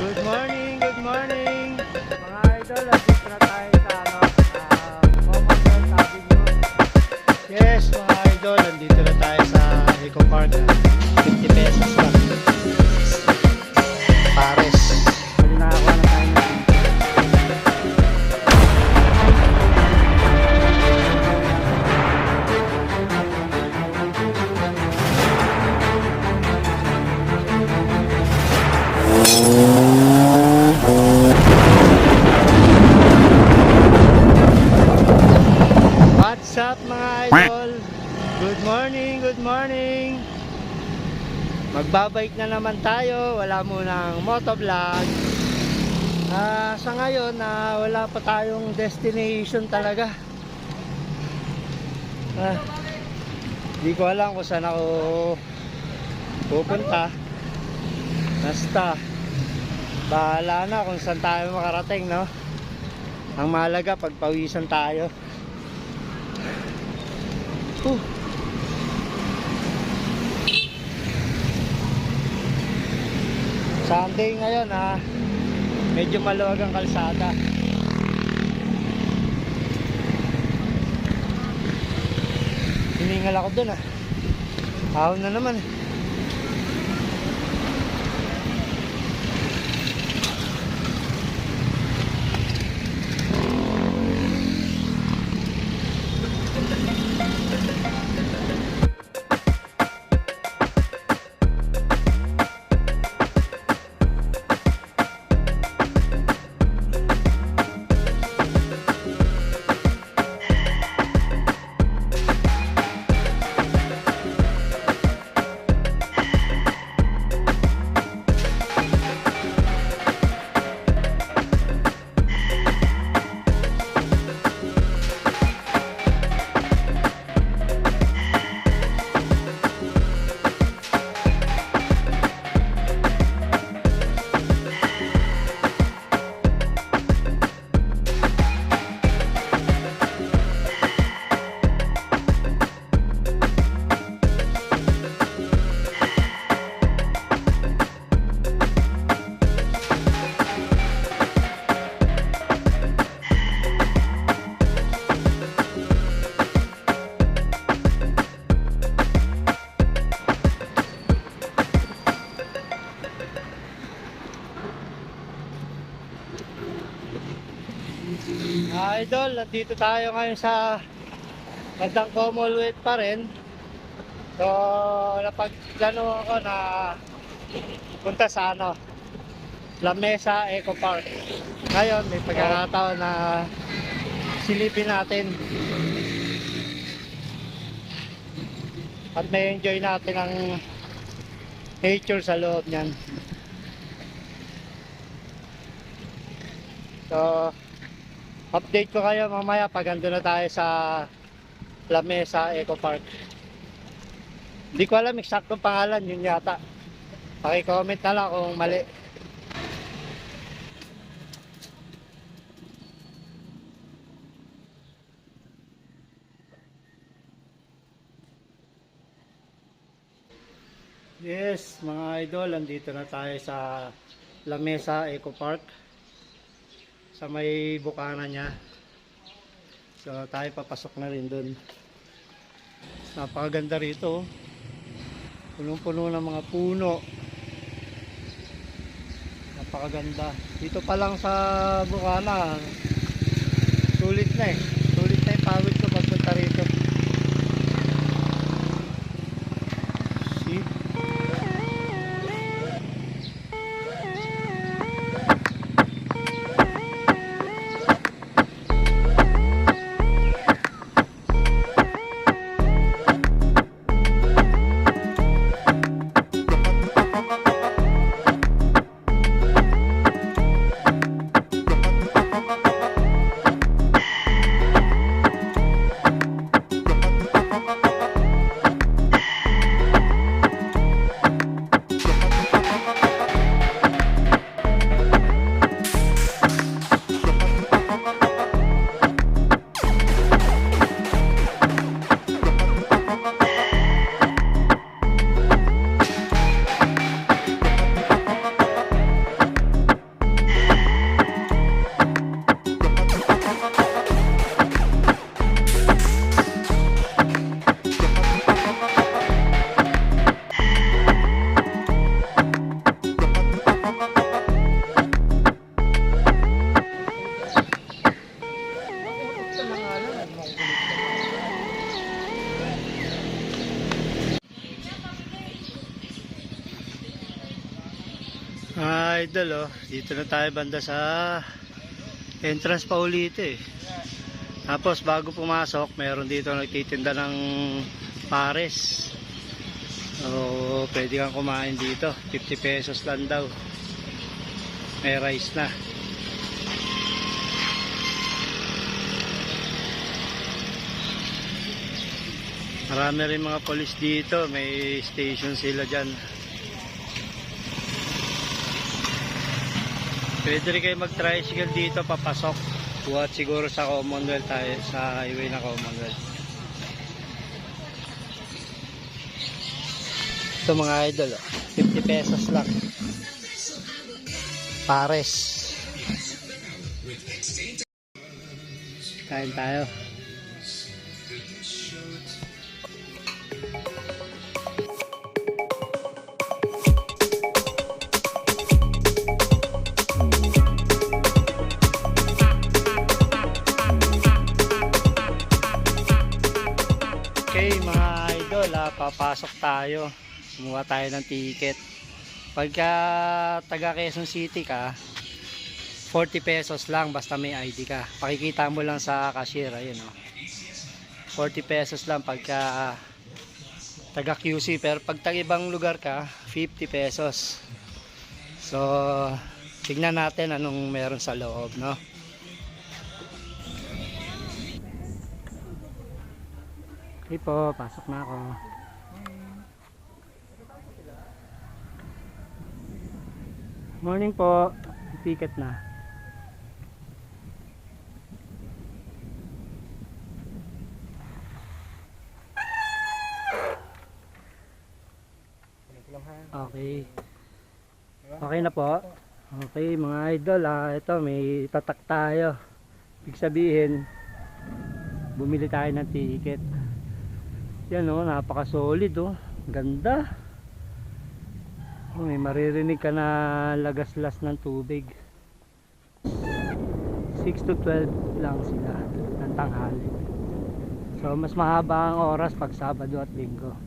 Good morning, good morning. Mga idol, nandito na tayo sa ano, ah, Commonwealth Avenue. Yes, mga idol, nandito na tayo sa Eco Park. 50 pesos lang. Magbabike na naman tayo. Wala munang motovlog. Ah, sa ngayon na wala pa tayong destination talaga. Ah, di ko alam kung saan ako pupunta. Basta bahala na kung saan tayo makarating, no? Ang mahalaga pagpawisan tayo. Uh. Sunday ngayon ha. Medyo maluwag ang kalsada. Hiningal ako dun ah. Ahon na naman eh. Idol, nandito tayo ngayon sa Bandang Commonwealth pa rin. So, napagplano ako na punta sa ano, La Mesa Eco Park. Ngayon, may pagkakataon na silipin natin. At may enjoy natin ang nature sa loob niyan. So, update ko kayo mamaya pag ando na tayo sa La Mesa Eco Park. Hindi ko alam kung pangalan, yun yata. Paki-comment na lang kung mali. Yes, mga idol, andito na tayo sa La Mesa Eco Park sa may bukana niya. So tayo papasok na rin doon. Napakaganda rito. oh. Punong-puno ng mga puno. Napakaganda. Dito pa lang sa bukana, sulit na eh. Idol, oh, dito na tayo banda sa entrance pa ulit eh. Tapos bago pumasok, meron dito nagtitinda ng pares. So, pwede kang kumain dito. 50 pesos lang daw. May rice na. Marami rin mga polis dito. May station sila dyan. Pwede rin kayo mag-tricycle dito papasok. Buhat siguro sa Commonwealth tayo, sa highway na Commonwealth. Ito mga idol, oh. 50 pesos lang. Pares. Kain tayo. Papasok tayo. Kumuha tayo ng ticket. Pagka taga Quezon City ka, 40 pesos lang basta may ID ka. Pakikita mo lang sa cashier, ayun oh. 40 pesos lang pagka taga QC pero pag taga ibang lugar ka, 50 pesos. So, tignan natin anong meron sa loob, no? Okay po, pasok na ako. Morning po. Ticket na. Okay. Okay na po. Okay mga idol, ah, ito may tatak tayo. Ibig sabihin, bumili tayo ng ticket. Yan oh, napaka solid oh. Ganda. Oh, may maririnig ka na lagaslas ng tubig. 6 to 12 lang sila ng tanghali. So mas mahaba ang oras pag Sabado at Linggo.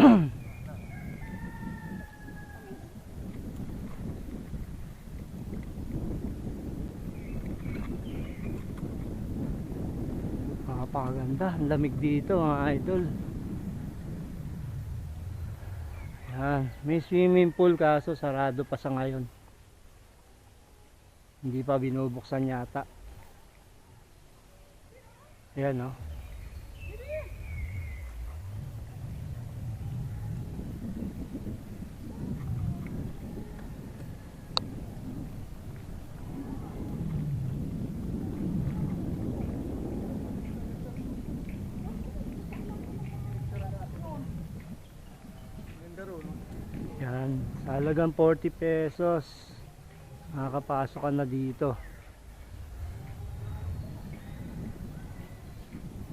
Napakaganda, ang lamig dito mga idol. Yan, may swimming pool kaso sarado pa sa ngayon. Hindi pa binubuksan yata. Ayan no. Yan, sa halagang 40 pesos. Makakapasok ka na dito.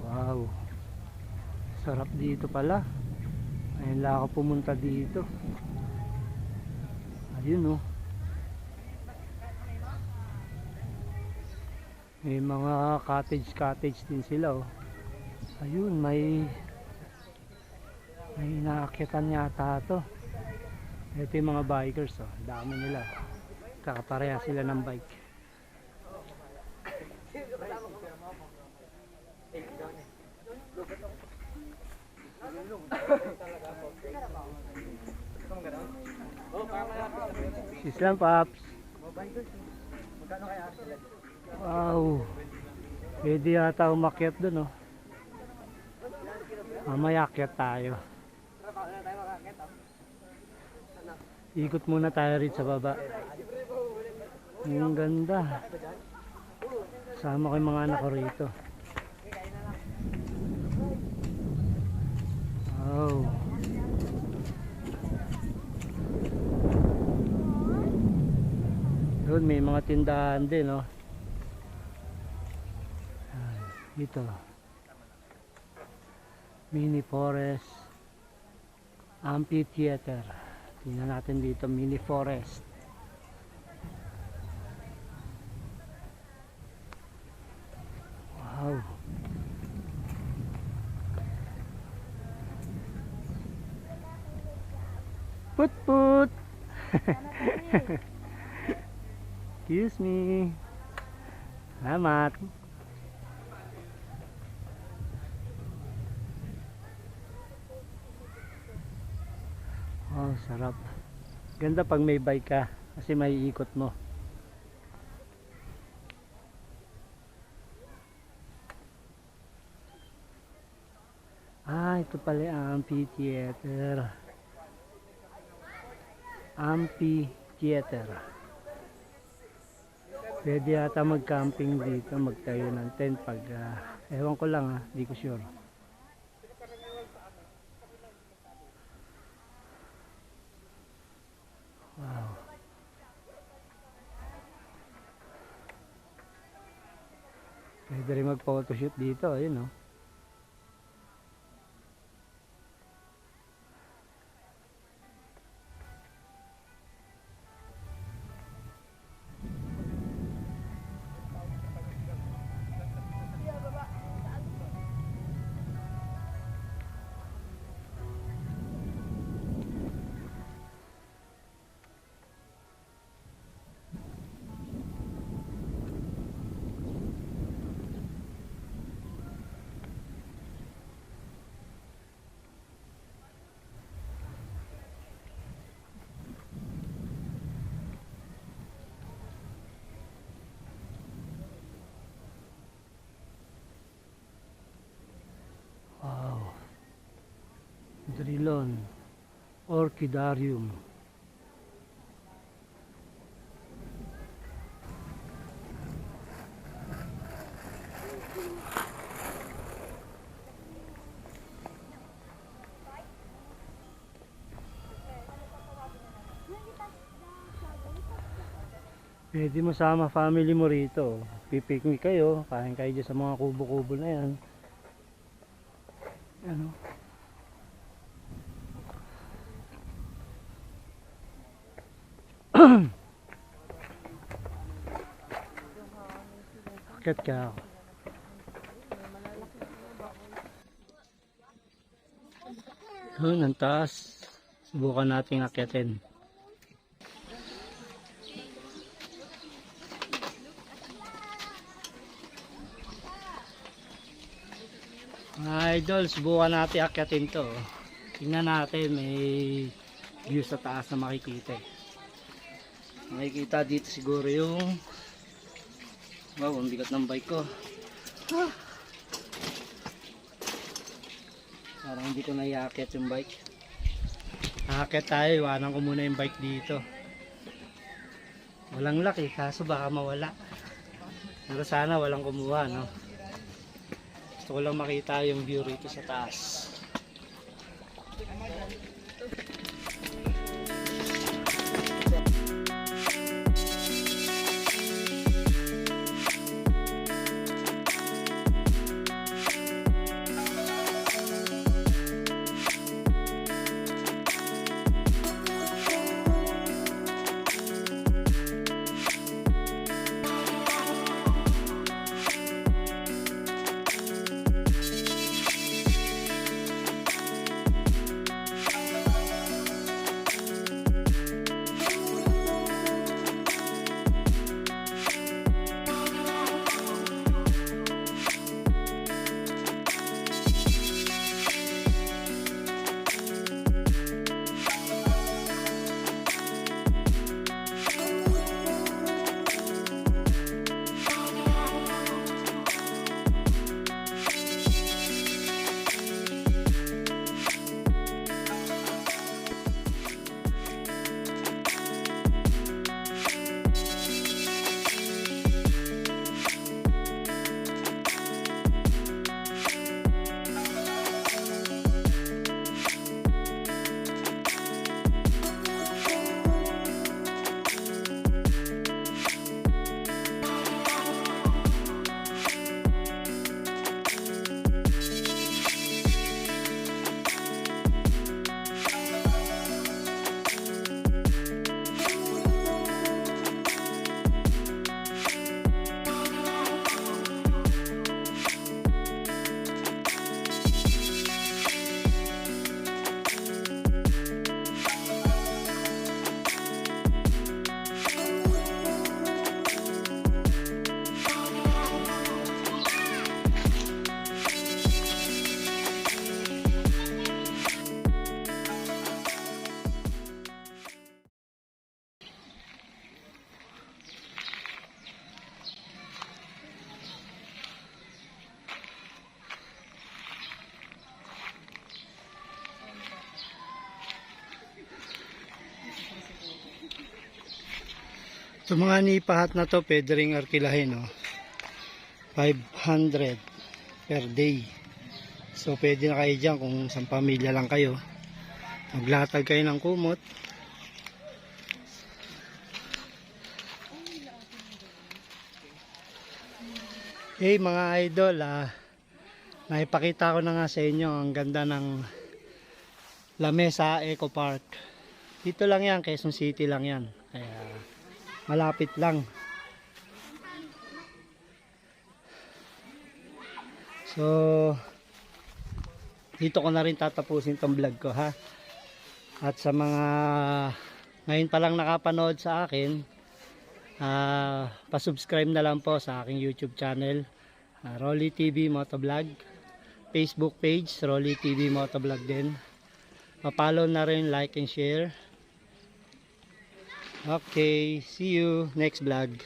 Wow. Sarap dito pala. Ayun lang ako pumunta dito. Ayun oh. May mga cottage cottage din sila oh. Ayun, may may naakyatan yata to. Ito yung mga bikers oh. Dami nila. Kakapareha sila ng bike. Islam Paps. Wow. Pwede yata umakyat dun oh. Mamaya akyat tayo. Ikot muna tayo rito sa baba. Ang ganda. Sama ko yung mga anak ko rito. Wow. Doon may mga tindahan din, no? Ayan, Dito. Mini Forest Amphitheater. Tingnan natin dito, Mini Forest. Wow. Put put. Excuse me. Salamat. Oh, sarap. Ganda pag may bike ka kasi may ikot mo. Ah, ito pala yung amphitheater. Amphitheater. Pwede yata mag-camping dito, magtayo ng tent pag, ah, ewan ko lang ah, di ko sure. Pwede rin mag-photoshoot dito, ayun oh. Drilon. Orchidarium. Pwede mo sama family mo rito. Pipiknik kayo, kain kayo dyan sa mga kubo-kubo na yan. Ako. Doon, ang taas. Subukan nating akyatin. Mga idol, subukan natin akyatin to. Tingnan natin, may view sa taas na makikita. eh. Makikita dito siguro yung Wow, ang bigat ng bike ko. Ah. Parang hindi ko naiakit yung bike. Aakyat tayo, iwanan ko muna yung bike dito. Walang laki, kaso baka mawala. Pero sana walang kumuha, no? Gusto ko lang makita yung view rito sa taas. Sa mga nipahat na to, pwede ring arkilahin, no? 500 per day. So, pwede na kayo dyan kung isang pamilya lang kayo. Maglatag kayo ng kumot. Hey mga idol, ah, naipakita ko na nga sa inyo ang ganda ng Lamesa Eco Park. Dito lang yan, Quezon City lang yan. Kaya malapit lang. So, dito ko na rin tatapusin tong vlog ko ha. At sa mga ngayon pa lang nakapanood sa akin, ah pa-subscribe na lang po sa aking YouTube channel, ah, Rolly TV Motovlog. Facebook page, Rolly TV Motovlog din. Pa-follow na rin, like and share. Okay, see you next vlog.